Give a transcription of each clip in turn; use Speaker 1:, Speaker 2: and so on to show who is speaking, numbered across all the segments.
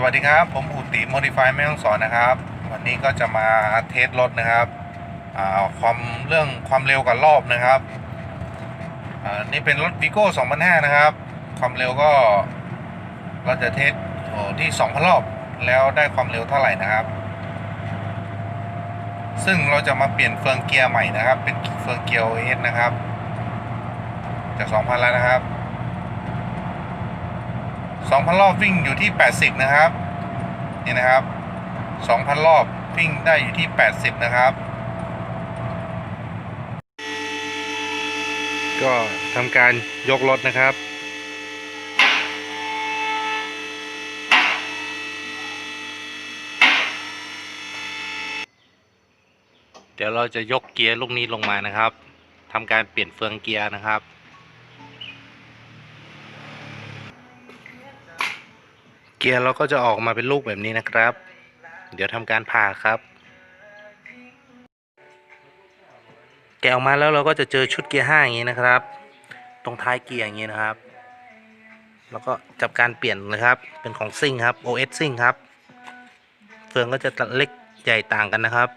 Speaker 1: สวัสดีครับ ผมอุติโมดิฟายแม่ห้องสอนนะครับ วันนี้ก็จะมาเทสรถนะครับความเรื่องความเร็วกับรอบนะครับนี่เป็นรถ v ีโก้2005 นะครับ ความเร็วก็เราจะเทสอ้ที่ 2,000 รอบแล้วได้ความเร็วเท่าไหร่นะครับ ซึ่งเราจะมาเปลี่ยนเฟืองเกียร์ใหม่นะครับ เป็นเฟืองเกียร์ OS นะครับจาก 2,000 แล้วนะครับ 2,000 รอบวิ่งอยู่ที่ 80 นะครับ นี่นะครับ 2,000 รอบวิ่งได้อยู่ที่ 80 นะครับ ก็ทำการยกรถนะครับเดี๋ยวเราจะยกเกียร์ลูกนี้ลงมานะครับทำการเปลี่ยนเฟืองเกียร์นะครับ เกียร์เราก็จะออกมาเป็นลูกแบบนี้นะครับ เดี๋ยวทำการผ่าครับ แกะออกมาแล้วเราก็จะเจอชุดเกียร์ห้าอย่างนี้นะครับ ตรงท้ายเกียร์อย่างนี้นะครับ แล้วก็จับการเปลี่ยนนะครับ เป็นของซิ่งครับ OS ซิ่งครับ เฟืองก็จะเล็กใหญ่ต่างกันนะครับ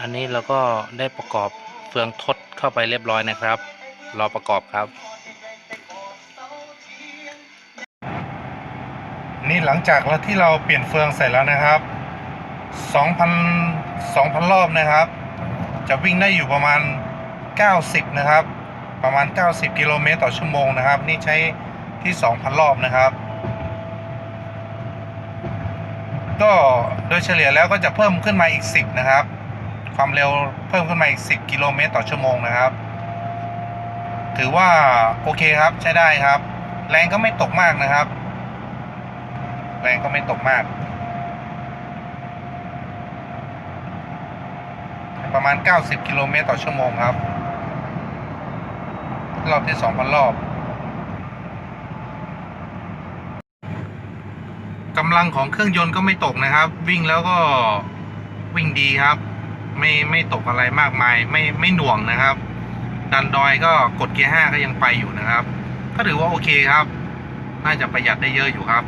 Speaker 1: อันนี้เราก็ได้ประกอบเฟืองทดเข้าไปเรียบร้อยนะครับ รอประกอบครับ นี่หลังจากที่เราเปลี่ยนเฟืองเสร็จแล้วนะครับ 2,000 2,000 รอบนะครับ จะวิ่งได้อยู่ประมาณ 90 นะครับ ประมาณ 90 กิโลเมตรต่อชั่วโมงนะครับ นี่ใช้ที่ 2,000 รอบนะครับ ก็โดยเฉลี่ยแล้วก็จะเพิ่มขึ้นมาอีก 10 นะครับ ความเร็วเพิ่มขึ้นมาอีก 10 กิโลเมตรต่อชั่วโมงนะครับ ถือว่าโอเคครับใช้ได้ครับ แรงก็ไม่ตกมากนะครับ แรงก็ไม่ตกมาก ประมาณ 90 กิโลเมตรต่อชั่วโมงครับ รอบที่ 2,000 รอบกำลังของเครื่องยนต์ก็ไม่ตกนะครับ วิ่งแล้วก็วิ่งดีครับ ไม่ไม่ตกอะไรมากมาย ไม่ไม่หน่วงนะครับ ดันดอยก็กดเกียร์5ก็ยังไปอยู่นะครับ ก็ถือว่าโอเคครับ น่าจะประหยัดได้เยอะอยู่ครับ